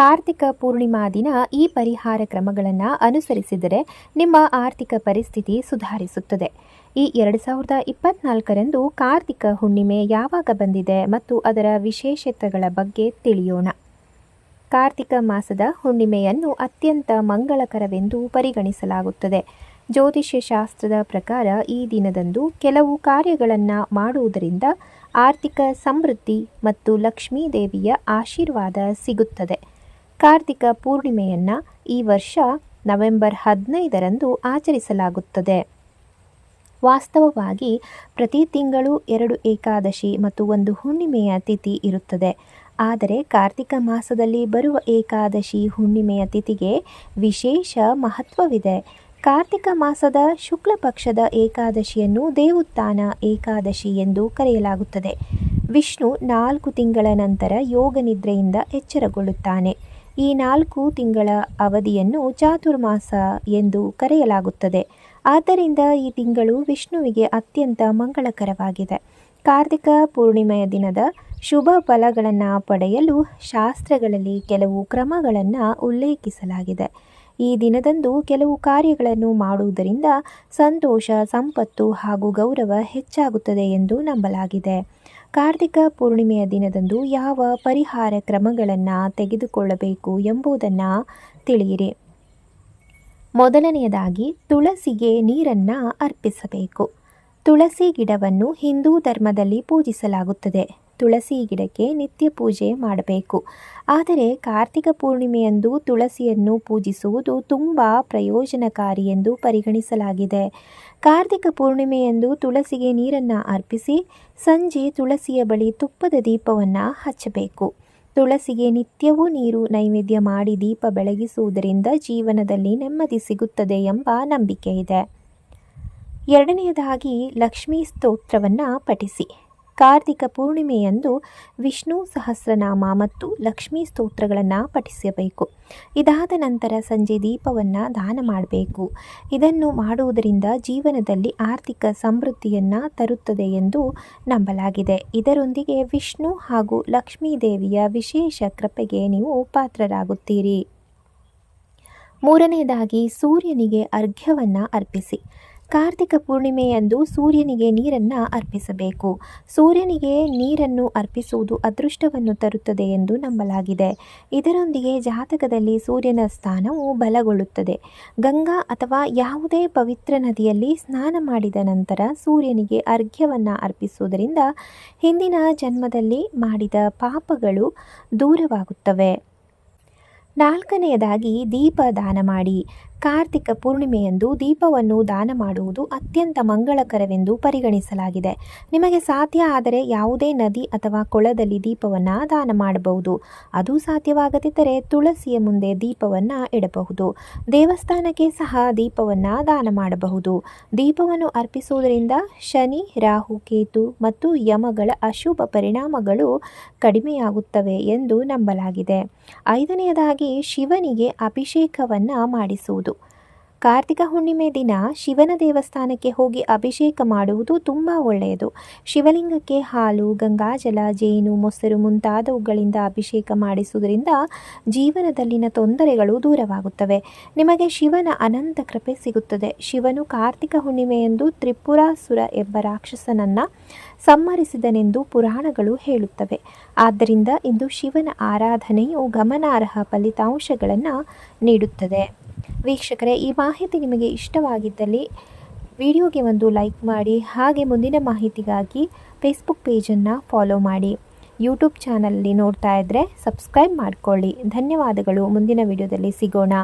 ಕಾರ್ತಿಕ ಪೂರ್ಣಿಮಾ ದಿನ ಈ ಪರಿಹಾರ ಕ್ರಮಗಳನ್ನು ಅನುಸರಿಸಿದರೆ ನಿಮ್ಮ ಆರ್ಥಿಕ ಪರಿಸ್ಥಿತಿ ಸುಧಾರಿಸುತ್ತದೆ. ಈ ಎರಡು ಸಾವಿರದ ಇಪ್ಪತ್ನಾಲ್ಕರಂದು ಕಾರ್ತಿಕ ಹುಣ್ಣಿಮೆ ಯಾವಾಗ ಬಂದಿದೆ ಮತ್ತು ಅದರ ವಿಶೇಷತೆಗಳ ಬಗ್ಗೆ ತಿಳಿಯೋಣ. ಕಾರ್ತಿಕ ಮಾಸದ ಹುಣ್ಣಿಮೆಯನ್ನು ಅತ್ಯಂತ ಮಂಗಳಕರವೆಂದು ಪರಿಗಣಿಸಲಾಗುತ್ತದೆ. ಜ್ಯೋತಿಷ್ಯ ಶಾಸ್ತ್ರದ ಪ್ರಕಾರ ಈ ದಿನದಂದು ಕೆಲವು ಕಾರ್ಯಗಳನ್ನು ಮಾಡುವುದರಿಂದ ಆರ್ಥಿಕ ಸಮೃದ್ಧಿ ಮತ್ತು ಲಕ್ಷ್ಮೀ ದೇವಿಯ ಆಶೀರ್ವಾದ ಸಿಗುತ್ತದೆ. ಕಾರ್ತಿಕ ಪೂರ್ಣಿಮೆಯನ್ನು ಈ ವರ್ಷ ನವೆಂಬರ್ ಹದಿನೈದರಂದು ಆಚರಿಸಲಾಗುತ್ತದೆ. ವಾಸ್ತವವಾಗಿ ಪ್ರತಿ ತಿಂಗಳು ಎರಡು ಏಕಾದಶಿ ಮತ್ತು ಒಂದು ಹುಣ್ಣಿಮೆಯ ತಿಥಿ ಇರುತ್ತದೆ. ಆದರೆ ಕಾರ್ತಿಕ ಮಾಸದಲ್ಲಿ ಬರುವ ಏಕಾದಶಿ ಹುಣ್ಣಿಮೆಯ ತಿಥಿಗೆ ವಿಶೇಷ ಮಹತ್ವವಿದೆ. ಕಾರ್ತಿಕ ಮಾಸದ ಶುಕ್ಲ ಪಕ್ಷದ ಏಕಾದಶಿಯನ್ನು ದೇವುತ್ಥಾನ ಏಕಾದಶಿ ಎಂದು ಕರೆಯಲಾಗುತ್ತದೆ. ವಿಷ್ಣು ನಾಲ್ಕು ತಿಂಗಳ ನಂತರ ಯೋಗ ನಿದ್ರೆಯಿಂದ ಎಚ್ಚರಗೊಳ್ಳುತ್ತಾನೆ. ಈ ನಾಲ್ಕು ತಿಂಗಳ ಅವಧಿಯನ್ನು ಚಾತುರ್ಮಾಸ ಎಂದು ಕರೆಯಲಾಗುತ್ತದೆ. ಆದ್ದರಿಂದ ಈ ತಿಂಗಳು ವಿಷ್ಣುವಿಗೆ ಅತ್ಯಂತ ಮಂಗಳಕರವಾಗಿದೆ. ಕಾರ್ತಿಕ ಪೂರ್ಣಿಮೆಯ ದಿನದ ಶುಭ ಫಲಗಳನ್ನು ಪಡೆಯಲು ಶಾಸ್ತ್ರಗಳಲ್ಲಿ ಕೆಲವು ಕ್ರಮಗಳನ್ನು ಉಲ್ಲೇಖಿಸಲಾಗಿದೆ. ಈ ದಿನದಂದು ಕೆಲವು ಕಾರ್ಯಗಳನ್ನು ಮಾಡುವುದರಿಂದ ಸಂತೋಷ, ಸಂಪತ್ತು ಹಾಗೂ ಗೌರವ ಹೆಚ್ಚಾಗುತ್ತದೆ ಎಂದು ನಂಬಲಾಗಿದೆ. ಕಾರ್ತಿಕ ಪೂರ್ಣಿಮೆಯ ದಿನದಂದು ಯಾವ ಪರಿಹಾರ ಕ್ರಮಗಳನ್ನು ತೆಗೆದುಕೊಳ್ಳಬೇಕು ಎಂಬುದನ್ನು ತಿಳಿಯಿರಿ. ಮೊದಲನೆಯದಾಗಿ ತುಳಸಿಗೆ ನೀರನ್ನು ಅರ್ಪಿಸಬೇಕು. ತುಳಸಿ ಗಿಡವನ್ನು ಹಿಂದೂ ಧರ್ಮದಲ್ಲಿ ಪೂಜಿಸಲಾಗುತ್ತದೆ. ತುಳಸಿ ಗಿಡಕ್ಕೆ ನಿತ್ಯ ಪೂಜೆ ಮಾಡಬೇಕು. ಆದರೆ ಕಾರ್ತಿಕ ಪೂರ್ಣಿಮೆಯಂದು ತುಳಸಿಯನ್ನು ಪೂಜಿಸುವುದು ತುಂಬ ಪ್ರಯೋಜನಕಾರಿ ಎಂದು ಪರಿಗಣಿಸಲಾಗಿದೆ. ಕಾರ್ತಿಕ ಪೂರ್ಣಿಮೆಯಂದು ತುಳಸಿಗೆ ನೀರನ್ನು ಅರ್ಪಿಸಿ ಸಂಜೆ ತುಳಸಿಯ ಬಳಿ ತುಪ್ಪದ ದೀಪವನ್ನು ಹಚ್ಚಬೇಕು. ತುಳಸಿಗೆ ನಿತ್ಯವೂ ನೀರು ನೈವೇದ್ಯ ಮಾಡಿ ದೀಪ ಬೆಳಗಿಸುವುದರಿಂದ ಜೀವನದಲ್ಲಿ ನೆಮ್ಮದಿ ಸಿಗುತ್ತದೆ ಎಂಬ ನಂಬಿಕೆ ಇದೆ. ಎರಡನೆಯದಾಗಿ ಲಕ್ಷ್ಮೀ ಸ್ತೋತ್ರವನ್ನು ಪಠಿಸಿ. ಕಾರ್ತಿಕ ಪೂರ್ಣಿಮೆಯಂದು ವಿಷ್ಣು ಸಹಸ್ರನಾಮ ಮತ್ತು ಲಕ್ಷ್ಮೀ ಸ್ತೋತ್ರಗಳನ್ನು ಪಠಿಸಬೇಕು. ಇದಾದ ನಂತರ ಸಂಜೆ ದೀಪವನ್ನು ದಾನ ಮಾಡಬೇಕು. ಇದನ್ನು ಮಾಡುವುದರಿಂದ ಜೀವನದಲ್ಲಿ ಆರ್ಥಿಕ ಸಮೃದ್ಧಿಯನ್ನು ತರುತ್ತದೆ ಎಂದು ನಂಬಲಾಗಿದೆ. ಇದರೊಂದಿಗೆ ವಿಷ್ಣು ಹಾಗೂ ಲಕ್ಷ್ಮೀ ದೇವಿಯ ವಿಶೇಷ ಕೃಪೆಗೆ ನೀವು ಪಾತ್ರರಾಗುತ್ತೀರಿ. ಮೂರನೆಯದಾಗಿ ಸೂರ್ಯನಿಗೆ ಅರ್ಘ್ಯವನ್ನು ಅರ್ಪಿಸಿ. ಕಾರ್ತಿಕ ಪೂರ್ಣಿಮೆಯಂದು ಸೂರ್ಯನಿಗೆ ನೀರನ್ನು ಅರ್ಪಿಸಬೇಕು. ಸೂರ್ಯನಿಗೆ ನೀರನ್ನು ಅರ್ಪಿಸುವುದು ಅದೃಷ್ಟವನ್ನು ತರುತ್ತದೆ ಎಂದು ನಂಬಲಾಗಿದೆ. ಇದರೊಂದಿಗೆ ಜಾತಕದಲ್ಲಿ ಸೂರ್ಯನ ಸ್ಥಾನವು ಬಲಗೊಳ್ಳುತ್ತದೆ. ಗಂಗಾ ಅಥವಾ ಯಾವುದೇ ಪವಿತ್ರ ನದಿಯಲ್ಲಿ ಸ್ನಾನ ಮಾಡಿದ ನಂತರ ಸೂರ್ಯನಿಗೆ ಅರ್ಘ್ಯವನ್ನು ಅರ್ಪಿಸುವುದರಿಂದ ಹಿಂದಿನ ಜನ್ಮದಲ್ಲಿ ಮಾಡಿದ ಪಾಪಗಳು ದೂರವಾಗುತ್ತವೆ. ನಾಲ್ಕನೆಯದಾಗಿ ದೀಪ ದಾನ ಮಾಡಿ. ಕಾರ್ತಿಕ ಪೂರ್ಣಿಮೆಯಂದು ದೀಪವನ್ನು ದಾನ ಮಾಡುವುದು ಅತ್ಯಂತ ಮಂಗಳಕರವೆಂದು ಪರಿಗಣಿಸಲಾಗಿದೆ. ನಿಮಗೆ ಸಾಧ್ಯ ಆದರೆ ಯಾವುದೇ ನದಿ ಅಥವಾ ಕೊಳದಲ್ಲಿ ದೀಪವನ್ನು ದಾನ ಮಾಡಬಹುದು. ಅದು ಸಾಧ್ಯವಾಗದಿದ್ದರೆ ತುಳಸಿಯ ಮುಂದೆ ದೀಪವನ್ನು ಇಡಬಹುದು. ದೇವಸ್ಥಾನಕ್ಕೆ ಸಹ ದೀಪವನ್ನು ದಾನ ಮಾಡಬಹುದು. ದೀಪವನ್ನು ಅರ್ಪಿಸುವುದರಿಂದ ಶನಿ, ರಾಹು, ಕೇತು ಮತ್ತು ಯಮಗಳ ಅಶುಭ ಪರಿಣಾಮಗಳು ಕಡಿಮೆಯಾಗುತ್ತವೆ ಎಂದು ನಂಬಲಾಗಿದೆ. ಐದನೆಯದಾಗಿ ಶಿವನಿಗೆ ಅಭಿಷೇಕವನ್ನು ಮಾಡಿಸುವುದು. ಕಾರ್ತಿಕ ಹುಣ್ಣಿಮೆ ದಿನ ಶಿವನ ದೇವಸ್ಥಾನಕ್ಕೆ ಹೋಗಿ ಅಭಿಷೇಕ ಮಾಡುವುದು ತುಂಬ ಒಳ್ಳೆಯದು. ಶಿವಲಿಂಗಕ್ಕೆ ಹಾಲು, ಗಂಗಾಜಲ, ಜೇನು, ಮೊಸರು ಮುಂತಾದವುಗಳಿಂದ ಅಭಿಷೇಕ ಮಾಡಿಸುವುದರಿಂದ ಜೀವನದಲ್ಲಿನ ತೊಂದರೆಗಳು ದೂರವಾಗುತ್ತವೆ. ನಿಮಗೆ ಶಿವನ ಅನಂತ ಕೃಪೆ ಸಿಗುತ್ತದೆ. ಶಿವನು ಕಾರ್ತಿಕ ಹುಣ್ಣಿಮೆಯಂದು ತ್ರಿಪುರಾಸುರ ಎಂಬ ರಾಕ್ಷಸನನ್ನು ಸಮ್ಮರಿಸಿದನೆಂದು ಪುರಾಣಗಳು ಹೇಳುತ್ತವೆ. ಆದ್ದರಿಂದ ಇಂದು ಶಿವನ ಆರಾಧನೆಯು ಗಮನಾರ್ಹ ಫಲಿತಾಂಶಗಳನ್ನು ನೀಡುತ್ತದೆ. ವೀಕ್ಷಕರೇ, ಈ ಮಾಹಿತಿ ನಿಮಗೆ ಇಷ್ಟವಾಗಿದ್ದಲ್ಲಿ ವಿಡಿಯೋಗೆ ಒಂದು ಲೈಕ್ ಮಾಡಿ, ಹಾಗೆ ಮುಂದಿನ ಮಾಹಿತಿಗಾಗಿ ಫೇಸ್ಬುಕ್ ಪೇಜನ್ನು ಫಾಲೋ ಮಾಡಿ. ಯೂಟ್ಯೂಬ್ ಚಾನಲಲ್ಲಿ ನೋಡ್ತಾ ಇದ್ದರೆ ಸಬ್ಸ್ಕ್ರೈಬ್ ಮಾಡಿಕೊಳ್ಳಿ. ಧನ್ಯವಾದಗಳು. ಮುಂದಿನ ವಿಡಿಯೋದಲ್ಲಿ ಸಿಗೋಣ.